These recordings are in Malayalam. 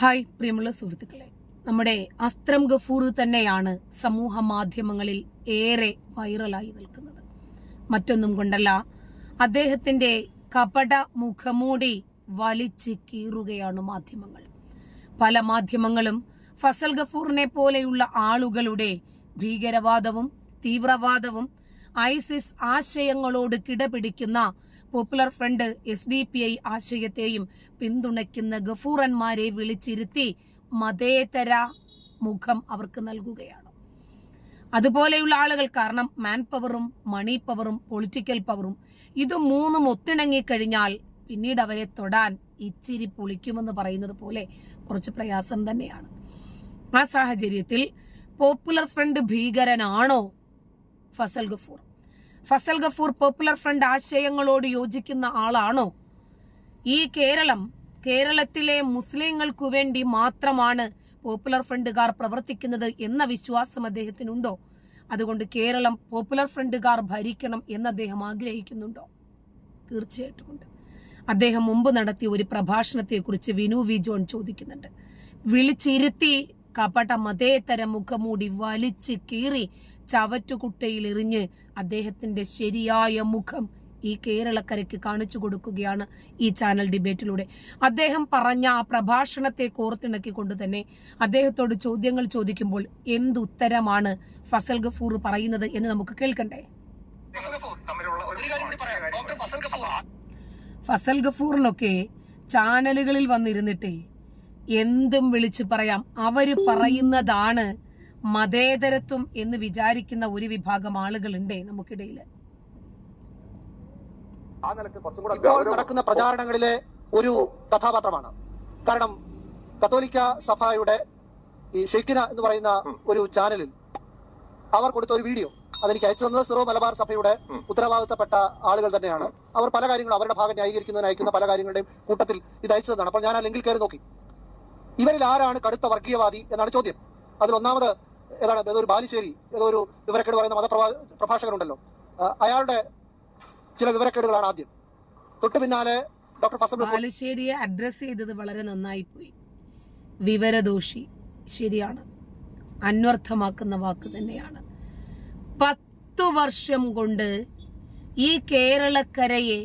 ഹായ് പ്രിയമുള്ള സുഹൃത്തുക്കളെ. നമ്മുടെ അസ്ത്രം ഗഫൂർ തന്നെയാണ് സമൂഹ മാധ്യമങ്ങളിൽ ഏറെ വൈറലായി നിൽക്കുന്നത്. മറ്റൊന്നും കൊണ്ടല്ല അദ്ദേഹത്തിന്റെ കപട മുഖമൂടി വലിച്ച് കീറുകയാണ് മാധ്യമങ്ങൾ. പല മാധ്യമങ്ങളും ഫസൽ ഗഫൂറിനെ പോലെയുള്ള ആളുകളുടെ ഭീകരവാദവും തീവ്രവാദവും ഐസിസ് ആശയങ്ങളോട് കിടപിടിക്കുന്ന popular front S D P I ആശയത്തെയും പിന്തുണയ്ക്കുന്ന ഗഫൂറന്മാരെ വിളിച്ചിരുത്തി മതേതര മുഖം അവർക്ക് നൽകുകയാണ്. അതുപോലെയുള്ള ആളുകൾ കാരണം മാൻ പവറും മണി പവറും പൊളിറ്റിക്കൽ പവറും ഇത് മൂന്നും ഒത്തിണങ്ങിക്കഴിഞ്ഞാൽ പിന്നീട് അവരെ തൊടാൻ ഇച്ചിരി പൊളിക്കുമെന്ന് പറയുന്നത് പോലെ കുറച്ച് പ്രയാസം തന്നെയാണ്. ആ സാഹചര്യത്തിൽ പോപ്പുലർ ഫ്രണ്ട് ഭീകരനാണോ ഫസൽ ഗഫൂർ? ഫസൽ ഗഫൂർ പോപ്പുലർ ഫ്രണ്ട് ആശയങ്ങളോട് യോജിക്കുന്ന ആളാണോ? ഈ കേരളം കേരളത്തിലെ മുസ്ലിങ്ങൾക്കു വേണ്ടി മാത്രമാണ് പോപ്പുലർ ഫ്രണ്ടുകാർ പ്രവർത്തിക്കുന്നത് എന്ന വിശ്വാസം അദ്ദേഹത്തിനുണ്ടോ? അതുകൊണ്ട് കേരളം പോപ്പുലർ ഫ്രണ്ടുകാർ ഭരിക്കണം എന്ന് അദ്ദേഹം ആഗ്രഹിക്കുന്നുണ്ടോ? തീർച്ചയായിട്ടും ഉണ്ട്. അദ്ദേഹം മുമ്പ് നടത്തിയ ഒരു പ്രഭാഷണത്തെക്കുറിച്ച് വിനു വി ജോൺ ചോദിക്കുന്നുണ്ട്. വിളിച്ചിരുത്തി കപട മതേതര മുഖമൂടി വലിച്ച് കീറി ചവറ്റുകുട്ടയിൽ എറിഞ്ഞ് അദ്ദേഹത്തിന്റെ ശരിയായ മുഖം ഈ കേരളക്കരയ്ക്ക് കാണിച്ചു കൊടുക്കുകയാണ് ഈ ചാനൽ ഡിബേറ്റിലൂടെ. അദ്ദേഹം പറഞ്ഞ ആ പ്രഭാഷണത്തെ കോർത്തിണക്കിക്കൊണ്ട് തന്നെ അദ്ദേഹത്തോട് ചോദ്യങ്ങൾ ചോദിക്കുമ്പോൾ എന്തുത്തരമാണ് ഫസൽ ഗഫൂർ പറയുന്നത് എന്ന് നമുക്ക് കേൾക്കണ്ടേ? ഫസൽ ഗഫൂറിനൊക്കെ ചാനലുകളിൽ വന്നിരുന്നിട്ടേ എന്തും വിളിച്ചു പറയാം. അവർ പറയുന്നതാണ് മതേതരത്വം എന്ന് വിചാരിക്കുന്ന ഒരു വിഭാഗം ആളുകളുണ്ടേ നമുക്കിടയിൽ ഇപ്പോൾ നടക്കുന്ന പ്രചാരണങ്ങളിലെ ഒരു കഥാപാത്രമാണ്. കാരണം കത്തോലിക്ക സഭയുടെ ഈ ഷെയ്ക്കിന എന്ന് പറയുന്ന ഒരു ചാനലിൽ അവർ കൊടുത്ത ഒരു വീഡിയോ അതെനിക്ക് അയച്ചു തന്നത് സിറോ മലബാർ സഭയുടെ ഉത്തരവാദിത്തപ്പെട്ട ആളുകൾ തന്നെയാണ്. അവർ പല കാര്യങ്ങളും അവരുടെ ഭാഗം ന്യായീകരിക്കുന്നതിന് അയക്കുന്ന പല കാര്യങ്ങളുടെയും കൂട്ടത്തിൽ ഇത് അയച്ചു തന്നാണ് അപ്പോൾ ഞാൻ ആ ലിങ്കിൽ കയറി നോക്കി. ഇവരിൽ ആരാണ് കടുത്ത വർഗീയവാദി എന്നാണ് ചോദ്യം. അതിൽ ഒന്നാമത് ഏതാണ് ഏതോ ഒരു ബാലിശ്ശേരി ഏതോ ഒരു വിവരക്കേട് പറയുന്ന മതപ്രഭാ പ്രഭാഷകനുണ്ടല്ലോ അയാളുടെ ചില വിവരക്കേടുകളാണ് ആദ്യം. തൊട്ടു പിന്നാലെ ഡോക്ടർ ഫസൽ ബാലുശ്ശേരിയെ അഡ്രസ് ചെയ്തത് വളരെ നന്നായി പോയി. വിവരദോഷി ശരിയാണ്. അന്വർത്ഥമാക്കുന്ന വാക്ക് തന്നെയാണ്. പത്തു വർഷം കൊണ്ട് ഈ കേരളക്കരയെ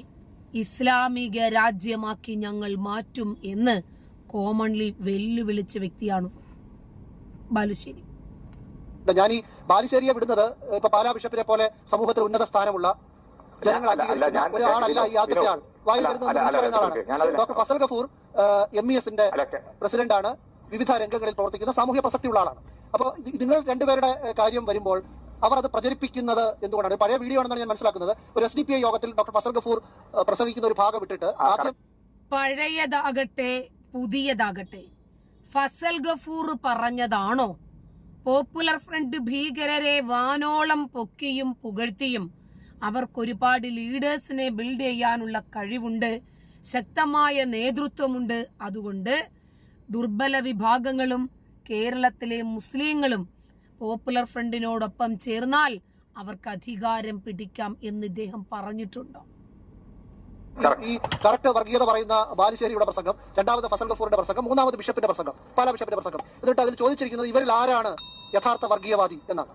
ഇസ്ലാമിക രാജ്യമാക്കി ഞങ്ങൾ മാറ്റും എന്ന് കോമൺലി വെല്ലുവിളിച്ച വ്യക്തിയാണ് ബാലുശ്ശേരി. ഞാൻ ഈ ബാലുശ്ശേരിയെ വിടുന്നത് ഇപ്പൊ പാലാ ബിഷപ്പിനെ പോലെ സമൂഹത്തിൽ ഉന്നത സ്ഥാനമുള്ള ജനങ്ങൾ അംഗീകരിക്കുന്ന ഒരാളല്ല ഈ ആദ്യത്തെ ആൾ വായിൽ അല്ല, വരുന്നത് അല്ല, അല്ല, ആളാണ്. Doctor Fazal Gafoor M E എസിന്റെ പ്രസിഡന്റാണ്. വിവിധ രംഗങ്ങളിൽ പ്രവർത്തിക്കുന്ന സാമൂഹ്യ പ്രസക്തിയുള്ള ആളാണ്. അപ്പോൾ നിങ്ങൾ രണ്ടുപേരുടെ കാര്യം വരുമ്പോൾ അവർ അത് പ്രചരിപ്പിക്കുന്നത് എന്തുകൊണ്ടാണ്? പഴയ വീഡിയോ ആണെന്നാണ് ഞാൻ മനസ്സിലാക്കുന്നത്. ഒരു എസ് ഡി പി ഐ യോഗത്തിൽ ഡോക്ടർ ഫസൽ ഗഫൂർ പ്രസവിക്കുന്ന പ്രസംഗിക്കുന്ന ഒരു ഭാഗം വിട്ടിട്ട് ആദ്യം പഴയതാകട്ടെ പുതിയതാകട്ടെ. ഫസൽ ഗഫൂർ പറഞ്ഞതാണോ? പോപ്പുലർ ഫ്രണ്ട് ഭീകരരെ വാനോളം പൊക്കിയും പുകഴ്ത്തിയും അവർക്കൊരുപാട് ലീഡേഴ്സിനെ ബിൽഡ് ചെയ്യാനുള്ള കഴിവുണ്ട് ശക്തമായ നേതൃത്വമുണ്ട്. അതുകൊണ്ട് ദുർബല വിഭാഗങ്ങളും കേരളത്തിലെ മുസ്ലിങ്ങളും പോപ്പുലർ ഫ്രണ്ടിനോടൊപ്പം ചേർന്നാൽ അവർക്ക് അധികാരം പിടിക്കാം എന്ന് ഇദ്ദേഹം പറഞ്ഞിട്ടുണ്ടോ. ഈ കറക്റ്റ് വർഗീയത പറയുന്ന ബാലുശ്ശേരിയുടെ പ്രസംഗം രണ്ടാമത് ഫസൽ ഗഫൂറിന്റെ പ്രസംഗം മൂന്നാമത് ബിഷപ്പിന്റെ പ്രസംഗം പാലാ ബിഷപ്പിന്റെ പ്രസംഗം. എന്നിട്ട് അതിൽ ചോദിച്ചിരിക്കുന്നത് ഇവരിൽ ആരാണ്? യഥാർത്ഥ വർഗീയവാദി എന്നാണ്.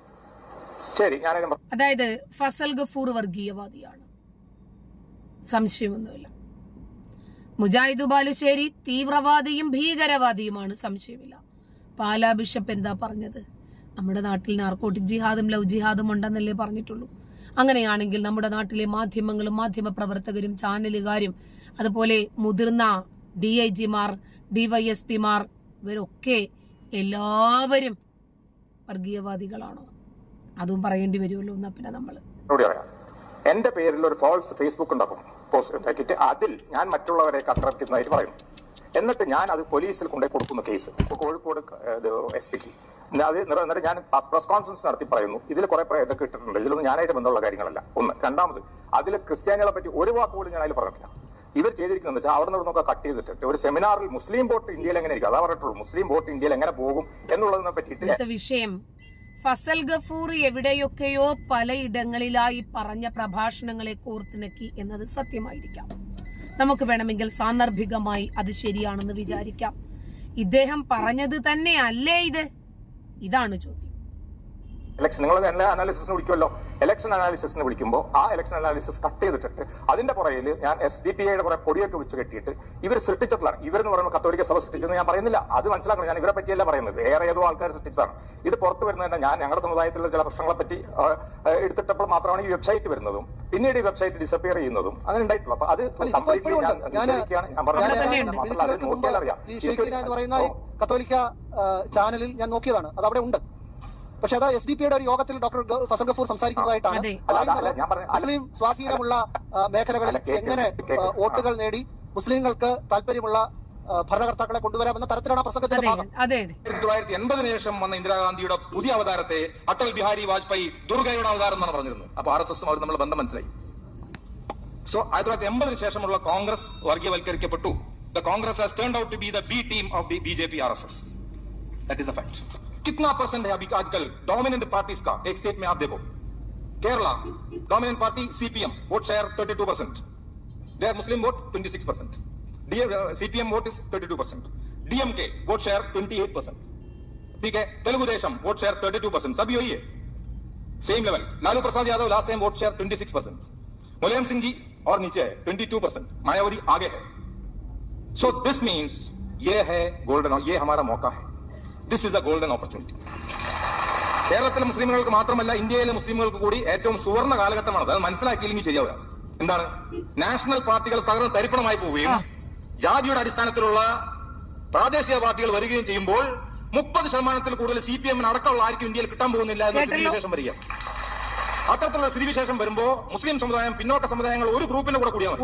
ശരി അതായത് ഫസൽ ഗഫൂർ വർഗീയവാദിയാണ്. സംശയമൊന്നുമില്ല. മുജാഹിദ് ബാലുശ്ശേരി തീവ്രവാദിയും ഭീകരവാദിയുമാണ് സംശയമില്ല. പാലാ ബിഷപ്പ് എന്താ പറഞ്ഞത്? നമ്മുടെ നാട്ടിൽ നാർക്കോട്ടിക് ജിഹാദും ലവ് ജിഹാദും ഉണ്ടെന്നല്ലേ പറഞ്ഞിട്ടുള്ളൂ. അങ്ങനെയാണെങ്കിൽ നമ്മുടെ നാട്ടിലെ മാധ്യമങ്ങളും മാധ്യമ പ്രവർത്തകരും ചാനലുകാരും അതുപോലെ മുതിർന്ന ഡി ഐ ജിമാർ ഡിവൈഎസ്പിമാർ ഇവരൊക്കെ എല്ലാവരും വർഗീയവാദികളാണോ? അതും പറയേണ്ടി വരുമല്ലോ എന്നാ പിന്നെ നമ്മൾ എന്റെ പേരിൽ ഒരു ഫോൾസ് ഫേസ്ബുക്ക് ഉണ്ടാക്കും. പോസ്റ്റ് ഉണ്ടാക്കിയിട്ട് അതിൽ ഞാൻ മറ്റുള്ളവരെ കത്തിറക്കുന്നതായിട്ട് പറയും. എന്നിട്ട് ഞാൻ അത് പോലീസിൽ കൊണ്ടുപോയി കൊടുക്കുന്ന കേസ് കോഴിക്കോട് എസ് പിക്ക് അത് എന്നിട്ട് ഞാൻ പ്രസ് കോൺഫറൻസ് നടത്തി പറയുന്നു. ഇതിൽ കുറെ ഇതൊക്കെ ഇട്ടിട്ടുണ്ട്. ഇതിലൊന്നും ഞാനായിട്ട് ബന്ധമുള്ള കാര്യങ്ങളല്ല. ഒന്ന്. രണ്ടാമത് അതിൽ ക്രിസ്ത്യാനികളെ പറ്റി ഒരു വാക്ക് പോലും ഞാൻ അതിൽ പറഞ്ഞിട്ടില്ല. ഇവർ ചെയ്തിരിക്കുന്നത് വെച്ചാൽ അവിടെ നിന്നൊക്കെ കട്ട് ചെയ്തിട്ട് ഒരു സെമിനാറിൽ മുസ്ലിം വോട്ട് ഇന്ത്യയിൽ എങ്ങനെ ഇരിക്കും? അതാ പറഞ്ഞിട്ടുള്ളൂ. മുസ്ലിം വോട്ട് ഇന്ത്യയിൽ എങ്ങനെ പോകും എന്നുള്ളതിനെ പറ്റിയിട്ട് വിഷയം. ഫസൽ ഗഫൂർ എവിടെയൊക്കെയോ പലയിടങ്ങളിലായി പറഞ്ഞ പ്രഭാഷണങ്ങളെ കോർത്തിണക്കി എന്നത് സത്യമായിരിക്കാം. നമുക്ക് വേണമെങ്കിൽ സാന്ദർഭികമായി അത് ശരിയാണെന്ന് വിചാരിക്കാം. ഇദ്ദേഹം പറഞ്ഞത് തന്നെ അല്ലേ ഇത്? ഇതാണ് ചോദ്യം. ഇലക്ഷൻ നിങ്ങൾ എല്ലാ അനാലിസിസിന് വിളിക്കുമല്ലോ. ഇലക്ഷൻ അനാലിസിസിന് വിളിക്കുമ്പോൾ ആ ഇലക്ഷൻ അനാലിസിസ് കട്ട് ചെയ്തിട്ടിട്ട് അതിന്റെ പുറകിൽ ഞാൻ എസ് ഡി പി ഐയുടെ കുറെ പൊടിയൊക്കെ വെച്ച് കെട്ടിയിട്ട് ഇവർ സൃഷ്ടിച്ചിട്ടുള്ളതാണ് ഇവരെന്ന് പറയുമ്പോൾ കത്തോലിക്ക സഭ സൃഷ്ടിച്ചെന്ന് ഞാൻ പറയുന്നില്ല. അത് മനസ്സിലാക്കണം. ഞാൻ ഇവരെ പറ്റിയല്ല പറയുന്നത്. വേറെ ഏതോ ആൾക്കാർ സൃഷ്ടിച്ചതാണ്. ഇത് പുറത്ത് വരുന്നതിന്റെ ഞാൻ ഞങ്ങളുടെ സമുദായത്തിലുള്ള ചില പ്രശ്നങ്ങളെ പറ്റി എടുത്തിട്ടപ്പോൾ മാത്രമാണ് ഈ വെബ്സൈറ്റ് വരുന്നതും. പിന്നീട് ഈ വെബ്സൈറ്റ് ഡിസപ്പിയർ ചെയ്യുന്നതും അങ്ങനെ ഉണ്ടായിട്ടുള്ളൂ. അപ്പൊ അത് കംപ്ലീറ്റ്ലി ഞാൻ പറഞ്ഞത്. മാത്രമല്ല അത് നോക്കിയാൽ അറിയാം കത്തോലിക്ക ചാനലിൽ ഞാൻ നോക്കിയതാണ്. അത് അവിടെ ഉണ്ട്. പക്ഷെ അത് എസ് ഡി പിയുടെ ഒരു യോഗത്തിൽ ഡോക്ടർ ഫസൽ ഗഫൂർ സംസാരിക്കുന്നതായിട്ടാണ്. മുസ്ലിം സ്വാധീനമുള്ള മേഖലകളിൽ എങ്ങനെ വോട്ടുകൾ നേടി മുസ്ലിങ്ങൾക്ക് താല്പര്യമുള്ള ഭരണകർത്താക്കളെ കൊണ്ടുവരാമെന്ന തരത്തിലാണ് പ്രസംഗത്തിന്റെ ഭാഗം. ആയിരത്തി തൊള്ളായിരത്തി എൺപതിന് ശേഷം വന്ന ഇന്ദിരാഗാന്ധിയുടെ പുതിയ അവതാരത്തെ അടൽ ബിഹാരി വാജ്പേയി ദുർഗയുടെ അവതാരം എന്നാണ് പറഞ്ഞിരുന്നത്. അപ്പൊ ആർ എസ് അവർ നമ്മൾ ബന്ധം മനസ്സിലായി. സോ ആയിരത്തി തൊള്ളായിരത്തി എൺപതിന് ശേഷമുള്ള Congress വർഗീയവൽക്കരിക്കപ്പെട്ടു. The Congress has turn out to be the B team of the B J P R S S that is a fact कितना परसेंट है अभी आजकल? डोमिनेंट पार्टीज़ का। एक स्टेट में आप देखो। Kerala dominant party CPM vote share 32 percent there Muslim vote 26 percent CPM vote is 32 percent DMK vote share 28 percent ठीक है? Telugu Desam vote share 32 percent सभी वही है। Same level Lalu Prasad Yadav last time vote share 26 percent Mulayam Singh ji और नीचे है 22 परसेंट मायावती आगे है। सो दिस मीन्स ये है गोल्डन ये हमारा मौका है। This is a golden opportunity കേരളത്തിലെ മുസ്ലിമുകൾക്ക് മാത്രമല്ല ഇന്ത്യയിലെ മുസ്ലിമുകൾക്ക് കൂടി ഏറ്റവും സുവർണ കാലഘട്ടമാണ് അത് മനസ്സിലാക്കിയില്ലെങ്കിൽ ശരിയാവുക എന്താണ്? നാഷണൽ പാർട്ടികൾ തകർന്ന് തരിപ്പണമായി പോവുകയും ജാതിയുടെ അടിസ്ഥാനത്തിലുള്ള പ്രാദേശിക പാർട്ടികൾ വരികയും ചെയ്യുമ്പോൾ മുപ്പത് ശതമാനത്തിൽ കൂടുതൽ സി പി എമ്മിന് അടക്കമുള്ള ആർക്കും ഇന്ത്യയിൽ കിട്ടാൻ പോകുന്നില്ല എന്ന സ്ഥിതിവിശേഷം വരിക. അത്തരത്തിലുള്ള സ്ഥിതിവിശേഷം വരുമ്പോ മുസ്ലിം സമുദായം പിന്നോട്ട സമുദായങ്ങൾ ഒരു ഗ്രൂപ്പിന്റെ കൂടെ കൂടിയാണ്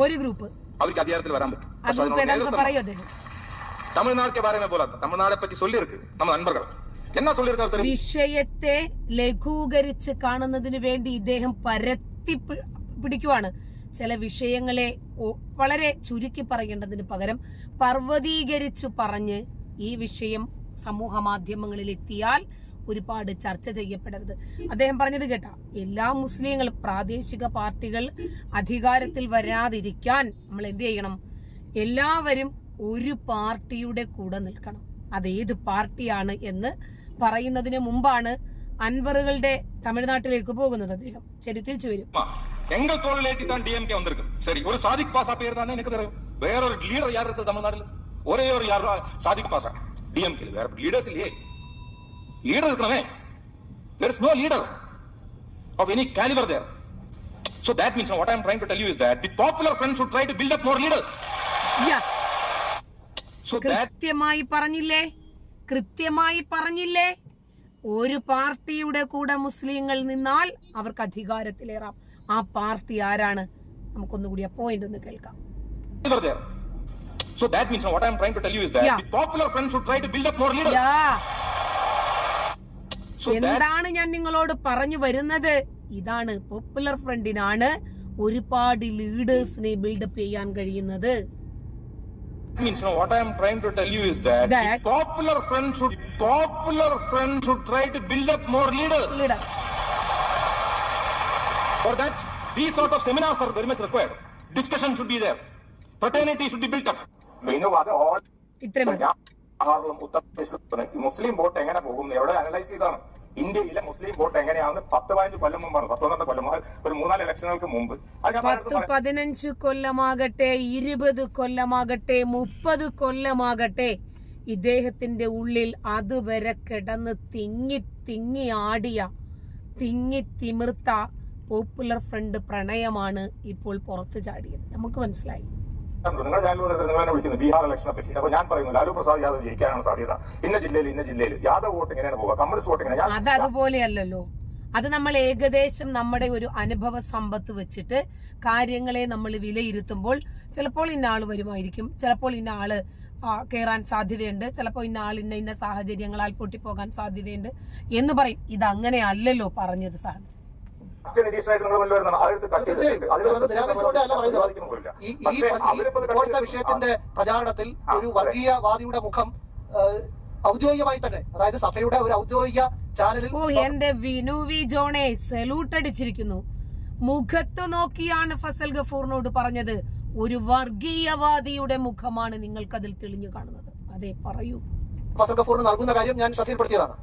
അവർക്ക് അധികാരത്തിൽ വരാൻ പറ്റും. വിഷയത്തെ ലഘൂകരിച്ച് കാണുന്നതിന് വേണ്ടി ഇദ്ദേഹം പരത്തി പിടിക്കുവാണ്. ചില വിഷയങ്ങളെ വളരെ ചുരുക്കി പറയേണ്ടതിന് പകരം പർവതീകരിച്ചു പറഞ്ഞ് ഈ വിഷയം സമൂഹ മാധ്യമങ്ങളിൽ എത്തിയാൽ ഒരുപാട് ചർച്ച ചെയ്യപ്പെടരുത്. അദ്ദേഹം പറഞ്ഞത് കേട്ട എല്ലാ മുസ്ലിങ്ങളും പ്രാദേശിക പാർട്ടികൾ അധികാരത്തിൽ വരാതിരിക്കാൻ നമ്മൾ എന്ത് ചെയ്യണം? എല്ലാവരും ഒരു പാർട്ടിയുടെ കൂടെ നിൽക്കണം അതേത് പാർട്ടിയാണ് എന്ന് പറയുന്നതിന് മുമ്പാണ് അൻവറുകളുടെ തമിഴ്നാട്ടിലേക്ക് പോകുന്നത് അദ്ദേഹം ശരി തിരിച്ചു വരും எங்கள் தோளிலேட்டி தான் டிஎம்கே வந்திருக்கு சரி ஒரு சாதிக் பாசா பேர் தானே எனக்கு தெரியும் வேற ஒரு லீடர் யார் இருக்கு தமிழ்நாடுல ஒரே ஒரு யார் சாதிக் பாசா டிஎம்கே வேற லீடர்ஸ் இல்லையே லீடர் இருக்கணுமே there is no leader of any caliber there so that means what i am trying to tell you is that the popular front should try to build up more leaders yeah, so that കൃത്യമായി പറഞ്ഞില്ലേ? കൃത്യമായി പറഞ്ഞില്ലേ? ഒരു പാർട്ടിയുടെ കൂടെ മുസ്ലിങ്ങൾ നിന്നാൽ അവർക്ക് അധികാരത്തിലേറാം. ആ പാർട്ടി ആരാണ്? നമുക്കൊന്നുകൂടി ആ പോയിന്റ് ഒന്ന് കേൾക്കാം. caliber there so that means what i am trying to tell you is that Yeah. the popular front should try to build up more leaders. Yeah so എന്താണ് ഞാൻ നിങ്ങളോട് പറഞ്ഞു വരുന്നത്? ഇതാണ് പോപ്പുലർ ഫ്രണ്ടിനാണ് ഒരുപാട് ലീഡേഴ്സിനെ ബിൽഡപ്പ് ചെയ്യാൻ കഴിയുന്നത്. Means you know, what I am trying to tell you is that, that popular front should popular front should try to build up more leaders. Leaders. For that, these sort of seminars are very much required. Discussion should be there. Fraternity should be built up. We know what all. ബീഹാറിലും ഉത്തർപ്രദേശിലും മുസ്ലിം വോട്ട് എങ്ങനെ പോകും എവിടെ അനലൈസ് ചെയ്താണ് ഇന്ത്യയിലെ മുസ്ലിം വോട്ട് എങ്ങനെയാണെന്ന് പത്ത് പതിനഞ്ച് കൊല്ലം മുമ്പാണ് പത്തൊന്നര കൊല്ലം ഒരു മൂന്നാൽ ഇലക്ഷനുകൾക്ക് മുമ്പ്. പത്ത്. പതിനഞ്ച് കൊല്ലമാകട്ടെ ഇരുപത് കൊല്ലമാകട്ടെ മുപ്പത് കൊല്ലമാകട്ടെ ഇദ്ദേഹത്തിന്റെ ഉള്ളിൽ അതുവരെ കിടന്ന് തിങ്ങി തിങ്ങി ആടിയ തിങ്ങി തിമിർത്ത പോപ്പുലർ ഫ്രണ്ട് പ്രണയമാണ് ഇപ്പോൾ പുറത്തു ചാടിയത്. നമുക്ക് മനസ്സിലായി. നിങ്ങൾ ഞാൻ നിങ്ങൾ എന്നെ വിളിക്കുന്നത് ബീഹാർ ഇലക്ഷനെ പറ്റി അപ്പൊ ഞാൻ പറയുന്നു ലാലു പ്രസാദ് യാദവ് ജയിക്കാനാണ് സാധ്യത. ഇന്ന ജില്ലയിൽ ഇന്ന ജില്ലയിൽ. യാദവ് വോട്ട് ഇങ്ങനെയാണ് പോകുക കമ്മ്യൂണിസ്റ്റ് വോട്ട് ഇങ്ങനെയാണ് അത് അതുപോലെയല്ലല്ലോ. അത് നമ്മൾ ഏകദേശം നമ്മുടെ ഒരു അനുഭവ സമ്പത്ത് വെച്ചിട്ട് കാര്യങ്ങളെ നമ്മൾ വിലയിരുത്തുമ്പോൾ ചിലപ്പോൾ ഇന്ന ആൾ വരുമായിരിക്കും ചിലപ്പോൾ ഇന്ന ആൾ കയറാൻ സാധ്യതയുണ്ട് ചിലപ്പോൾ ഇന്ന ആൾ ഇന്ന ഇന്ന സാഹചര്യങ്ങളാൽ പൊട്ടിപ്പോകാൻ സാധ്യതയുണ്ട് എന്ന് പറയും. ഇത് അങ്ങനെ അല്ലല്ലോ പറഞ്ഞത് സാധനം നിരീക്ഷണമായിട്ട് നിങ്ങൾ മുന്നിൽ വരുന്നതാണ്. അതെടുത്ത് ഇപ്പോഴത്തെ വിഷയത്തിന്റെ പ്രചാരണത്തിൽ ഒരു. വർഗീയവാദിയുടെ മുഖം ഔദ്യോഗികമായി തന്നെ അതായത് സഭയുടെ ഒരു ഔദ്യോഗിക ചാനലിൽ ഓ എന്റെ വിനു വി ജോണെ സല്യൂട്ട് അടിച്ചിരിക്കുന്നു. മുഖത്ത് നോക്കിയാണ് ഫസൽ ഗഫൂറിനോട് പറഞ്ഞത്. ഒരു വർഗീയവാദിയുടെ മുഖമാണ് നിങ്ങൾക്കതിൽ തെളിഞ്ഞു കാണുന്നത്. അതെ പറയൂ. ഫസൽ ഗഫൂറിന് നൽകുന്ന കാര്യം ഞാൻ ശ്രദ്ധയിൽപ്പെടുത്തിയതാണ്.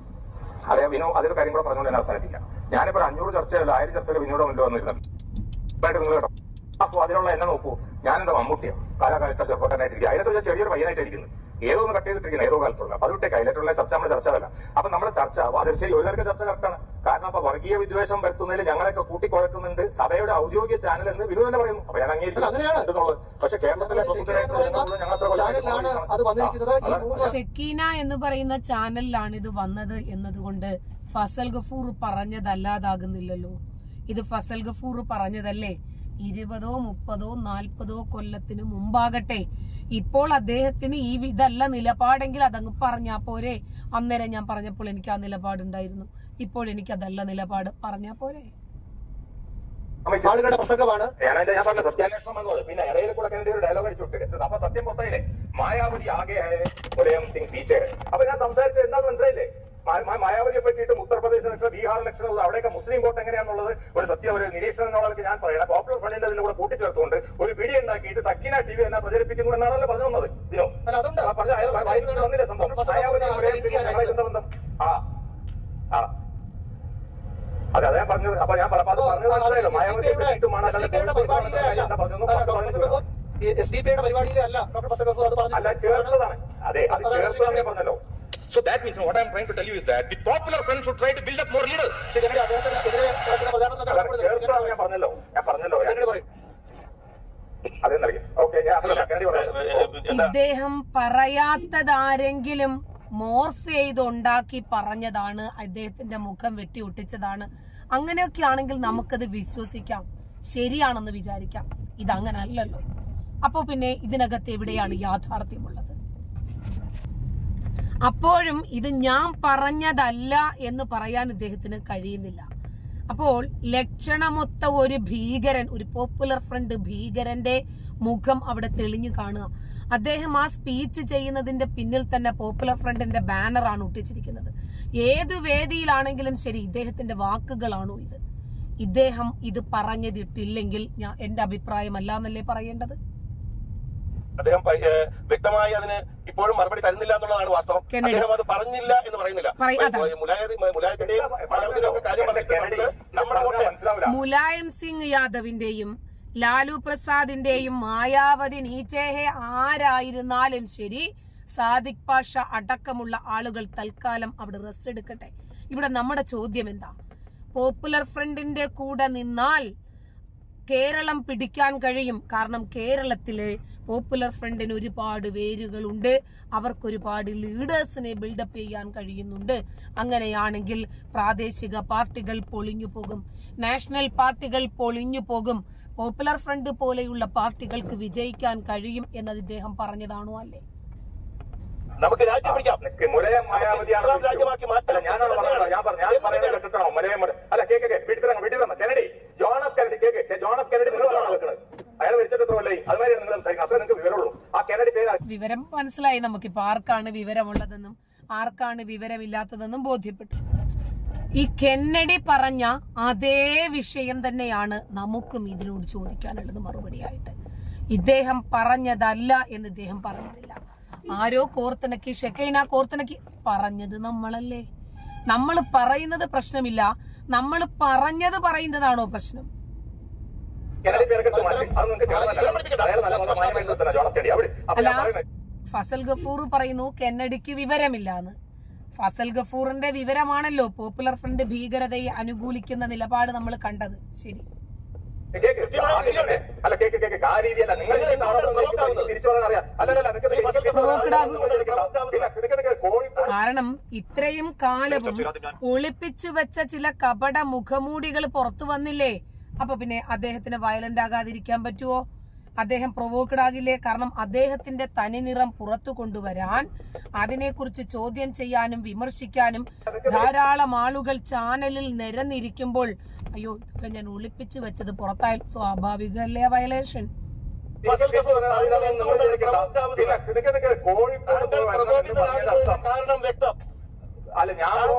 അതെ വിനു അതൊരു കാര്യം കൂടെ പറഞ്ഞുകൊണ്ട് ഞാൻ അവസാനിപ്പിക്കാം. ഞാനിപ്പോ അഞ്ഞൂറ് ചർച്ചയല്ല ആയിരം ചർച്ചകൾ പിന്നീട് മുന്നിൽ വന്നിരുന്നു. ഇതായിട്ട് നിങ്ങൾ കേട്ടോ. അപ്പൊ സ്വാധീനമുള്ള എന്നെ നോക്കൂ. ഞാൻ എന്റെ മമ്മൂട്ടിയോ. കാലാകാലത്തെ ചെറുപ്പക്കാരനായിട്ടിരിക്കുക അതിനകത്ത് ചെറിയൊരു പയ്യനായിട്ട് ഇരിക്കുന്നത് ഏതോ ഒന്ന് കട്ട് ചെയ്തിട്ടിരിക്കുന്നത് ഏതോ കാലത്തുള്ള. അപ്പൊ വിട്ടേ അതിലായിട്ടുള്ള ചർച്ച നമ്മുടെ ചർച്ചയല്ല അപ്പൊ നമ്മുടെ ചർച്ച അത് ശരി ഒരു ചർച്ച കറക്റ്റാണ് കാരണം അപ്പൊ വർഗീയ വിദ്വേഷം വരുത്തുന്നതിൽ ഞങ്ങളൊക്കെ കൂട്ടിക്കുഴക്കുന്നുണ്ട് സഭയുടെ ഔദ്യോഗിക ചാനൽ എന്ന് വിനു തന്നെ പറയുന്നു. അപ്പൊ ഞാൻ അംഗീകരിക്കുന്നു. അംഗീകരിക്കുന്നുള്ളത് പക്ഷെ കേരളത്തിലെ അത് ഷെക്കീന എന്ന് പറയുന്ന ചാനലിലാണ് ഇത് വന്നത് എന്നതുകൊണ്ട് ഫസൽ ഗഫൂർ പറഞ്ഞതല്ലാതാകുന്നില്ലല്ലോ. ഇത് ഫസൽ ഗഫൂർ പറഞ്ഞതല്ലേ? ഇരുപതോ മുപ്പതോ നാൽപ്പതോ കൊല്ലത്തിന് മുമ്പാകട്ടെ. ഇപ്പോൾ അദ്ദേഹത്തിന് ഈ ഇതല്ല നിലപാടെങ്കിൽ അതങ്ങ് പറഞ്ഞാ പോരെ. അന്നേരം ഞാൻ പറഞ്ഞപ്പോൾ എനിക്ക് ആ നിലപാടുണ്ടായിരുന്നു. ഇപ്പോൾ എനിക്ക് അതല്ല നിലപാട്. പറഞ്ഞാ പോരെ. ആളുകളുടെ പ്രസംഗമാണ്. ഞാൻ പറഞ്ഞ പിന്നെ കണ്ടി ഒരു ഡയലോഗ് സത്യം മായാവതി ആകെ സിംഗ് ടീച്ചർ അപ്പൊ ഞാൻ സംസാരിച്ചത് എന്താന്ന് മനസ്സിലായില്ലേ? പറ്റിയിട്ടും ഉത്തർപ്രദേശ് ലക്ഷം ബീഹാർ ലക്ഷം ഉള്ളത് അവിടെയൊക്കെ മുസ്ലിം വോട്ട് എങ്ങനെയാണെന്നുള്ളത് ഒരു സത്യം ഒരു നിരീക്ഷണം എന്നുള്ളതൊക്കെ ഞാൻ പറയണം. പോപ്പുലർ ഫ്രണ്ടിന്റെ അതിന്റെ കൂടെ കൂട്ടിച്ചേർത്തുകൊണ്ട് ഒരു പിടി ഉണ്ടാക്കിയിട്ട് സക്കീന ടി വി എന്നെ പ്രചരിപ്പിക്കുന്നു എന്നാണല്ലോ പറഞ്ഞു വന്നത്. ഇതിനോ സംഭവം? ബന്ധം ആ ആ. അതെ അതെ പറഞ്ഞത്. അപ്പൊ ഞാൻ പറഞ്ഞത് മായാവതിയെ അല്ല. ഡോക്ടർ ചേർത്തതാണ്. അതെ അത് ചേർത്തതാണ് ഞാൻ പറഞ്ഞല്ലോ. So that means what I'm trying to tell you is that the popular front should try to build up more leaders. ഞാൻ പറഞ്ഞല്ലോ. ഞാൻ പറഞ്ഞല്ലോ. ഇദ്ദേഹം പറയാത്തതാരെങ്കിലും മോർഫ് ചെയ്ത് ഉണ്ടാക്കി പറഞ്ഞതാണ്. അദ്ദേഹത്തിന്റെ മുഖം വെട്ടി ഒട്ടിച്ചതാണ് അങ്ങനെയൊക്കെ ആണെങ്കിൽ നമുക്കത് വിശ്വസിക്കാം. ശരിയാണെന്ന് വിചാരിക്കാം. ഇതങ്ങനല്ലല്ലോ. അപ്പോ പിന്നെ ഇതിനകത്ത് എവിടെയാണ് യാഥാർത്ഥ്യമുള്ളത്? അപ്പോഴും ഇത് ഞാൻ പറഞ്ഞതല്ല എന്ന് പറയാൻ ഇദ്ദേഹത്തിന് കഴിയുന്നില്ല. അപ്പോൾ ലക്ഷണമൊത്ത ഒരു ഭീകരൻ ഒരു പോപ്പുലർ ഫ്രണ്ട് ഭീകരന്റെ മുഖം അവിടെ തെളിഞ്ഞു കാണുക. അദ്ദേഹം ആ സ്പീച്ച് ചെയ്യുന്നതിന്റെ പിന്നിൽ തന്നെ പോപ്പുലർ ഫ്രണ്ടിന്റെ ബാനറാണ് ഒട്ടിച്ചിരിക്കുന്നത്. ഏതു വേദിയിലാണെങ്കിലും ശരി ഇദ്ദേഹത്തിന്റെ വാക്കുകളാണോ ഇത്. ഇദ്ദേഹം ഇത് പറഞ്ഞതിട്ടില്ലെങ്കിൽ ഞാൻ എന്റെ അഭിപ്രായമല്ല എന്നല്ലേ പറയേണ്ടത്? അദ്ദേഹം വ്യക്തമായി അതിന് ഇപ്പോഴും മറുപടി തരുന്നില്ല എന്നുള്ളതാണ് വാസ്തവം. അദ്ദേഹം അത് പറഞ്ഞില്ല എന്ന് പറയുന്നില്ല. മുലായം സിംഗ് യാദവിന്റെയും ലാലു പ്രസാദിന്റെയും മായാവതി നീച്ചേഹെ ആരായിരുന്നാലും ശരി സാദിഖ് പാഷ അടക്കമുള്ള ആളുകൾ തൽക്കാലം അവിടെ റെസ്റ്റ് എടുക്കട്ടെ. ഇവിടെ നമ്മുടെ ചോദ്യം എന്താ? പോപ്പുലർ ഫ്രണ്ടിന്റെ കൂടെ നിന്നാൽ കേരളം പിടിക്കാൻ കഴിയും. കാരണം കേരളത്തിലെ പോപ്പുലർ ഫ്രണ്ടിന് ഒരുപാട് വേരുകളുണ്ട്. അവർക്ക് ഒരുപാട് ലീഡേഴ്സിനെ ബിൽഡപ്പ് ചെയ്യാൻ കഴിയുന്നുണ്ട്. അങ്ങനെയാണെങ്കിൽ പ്രാദേശിക പാർട്ടികൾ പൊളിഞ്ഞു പോകും. നാഷണൽ പാർട്ടികൾ പൊളിഞ്ഞു പോകും. പോപ്പുലർ ഫ്രണ്ട് പോലെയുള്ള പാർട്ടികൾക്ക് വിജയിക്കാൻ കഴിയും എന്നത് ഇദ്ദേഹം പറഞ്ഞതാണോ അല്ലേ? നമുക്ക് രാജ്യം പിടിക്കാം. ഇസ്ലാം രാജ്യമാക്കി മാറ്റാൻ അല്ല, ഞാനാണ് പറഞ്ഞത്? ഞാൻ പറഞ്ഞു ഞാൻ പറയുന്നത് കേട്ടിട്ടാണോ മുലയം മുല- അല്ല കേക്ക് കേ വീട്ടിൽ തന്നെ വീട്ടിൽ തന്നെ. Kennedy John F Kennedy. Cake John F Kennedy നിങ്ങളാണ് വെക്കുന്നത് അയാൾ മരിച്ചിട്ട് എത്ര കൊല്ലായി അതുമാതിരി നിങ്ങൾ സംസാരിക്കുന്നത് അത്ര നിങ്ങൾക്ക് വിവരമുള്ളൂ. ആ കെനഡി പേര് വിവരം മനസ്സിലായി നമുക്കിപ്പോ. ആർക്കാണ് വിവരമുള്ളതെന്നും ആർക്കാണ് വിവരമില്ലാത്തതെന്നും ബോധ്യപ്പെട്ടു. ഈ കെന്നഡി പറഞ്ഞ അതേ വിഷയം തന്നെയാണ് നമുക്കും ഇതിനോട് ചോദിക്കാനുള്ളത് മറുപടിയായിട്ട്. ഇദ്ദേഹം പറഞ്ഞതല്ല എന്ന് ഇദ്ദേഹം പറയുന്നില്ല ആരോ കോർത്തിണക്കി ഷെക്കൈന കോർത്തിണക്കി. പറഞ്ഞത് നമ്മളല്ലേ. നമ്മൾ പറയുന്നത് പ്രശ്നമില്ല. നമ്മൾ പറഞ്ഞത് പറയുന്നതാണോ പ്രശ്നം? അല്ല ഫസൽ ഗഫൂർ പറയുന്നു കെന്നഡിക്ക് വിവരമില്ലാന്ന്. ഫസൽ ഗഫൂറിന്റെ വിവരമാണല്ലോ പോപ്പുലർ ഫ്രണ്ട് ഭീകരതയെ അനുകൂലിക്കുന്ന നിലപാട് നമ്മൾ കണ്ടത്. ശരി. അല്ല? കേക്ക്. കേക്ക് ആ രീതിയല്ല. നിങ്ങൾ ചെയ്യുന്ന ആളോട് തിരിച്ചു പറയാൻ അറിയാം. അല്ലല്ല കാരണം ഇത്രയും കാലവും ഒളിപ്പിച്ചു വെച്ച ചില കപട മുഖമൂടികൾ പുറത്തു വന്നില്ലേ? അപ്പൊ പിന്നെ അദ്ദേഹത്തിന് വയലന്റ് ആകാതിരിക്കാൻ പറ്റുമോ അദ്ദേഹം പ്രൊവോക്കഡ് ആകില്ലേ? കാരണം അദ്ദേഹത്തിന്റെ തനിനിറം പുറത്തു കൊണ്ടുവരാൻ അതിനെക്കുറിച്ച് ചോദ്യം ചെയ്യാനും വിമർശിക്കാനും ധാരാളം ആളുകൾ ചാനലിൽ നിരന്നിരിക്കുമ്പോൾ അയ്യോ ഇതൊക്കെ ഞാൻ ഒളിപ്പിച്ച് വെച്ചത് പുറത്തായാൽ സ്വാഭാവികല്ലേ വയലേഷൻ കാരണം വ്യക്തം അല്ല ഞാൻ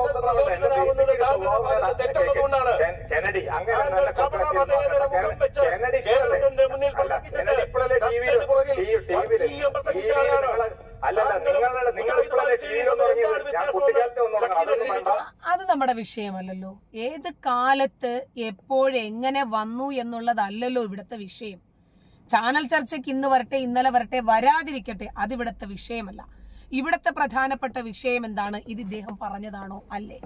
കെനഡി അങ്ങനെ നല്ല കെനഡി ഇപ്പോഴല്ലേ ടി ടി അല്ലല്ല നിങ്ങളുടെ നിങ്ങൾ ഇപ്പോഴല്ലേ ശീലം തുടങ്ങിയത് ഞാൻ കുട്ടിക്കാലത്തെ ഒന്നും തുടങ്ങണം. അതൊന്നും വേണ്ട നമ്മുടെ വിഷയമല്ലല്ലോ. ഏത് കാലത്ത് എപ്പോഴെങ്ങനെ വന്നു എന്നുള്ളതല്ലല്ലോ ഇവിടുത്തെ വിഷയം. ചാനൽ ചർച്ചയ്ക്ക് ഇന്ന് വരട്ടെ ഇന്നലെ വരട്ടെ വരാതിരിക്കട്ടെ അത് ഇവിടുത്തെ വിഷയമല്ല. ഇവിടുത്തെ പ്രധാനപ്പെട്ട വിഷയം എന്താണ്? ഇത് ഇദ്ദേഹം പറഞ്ഞതാണോ അല്ലേ?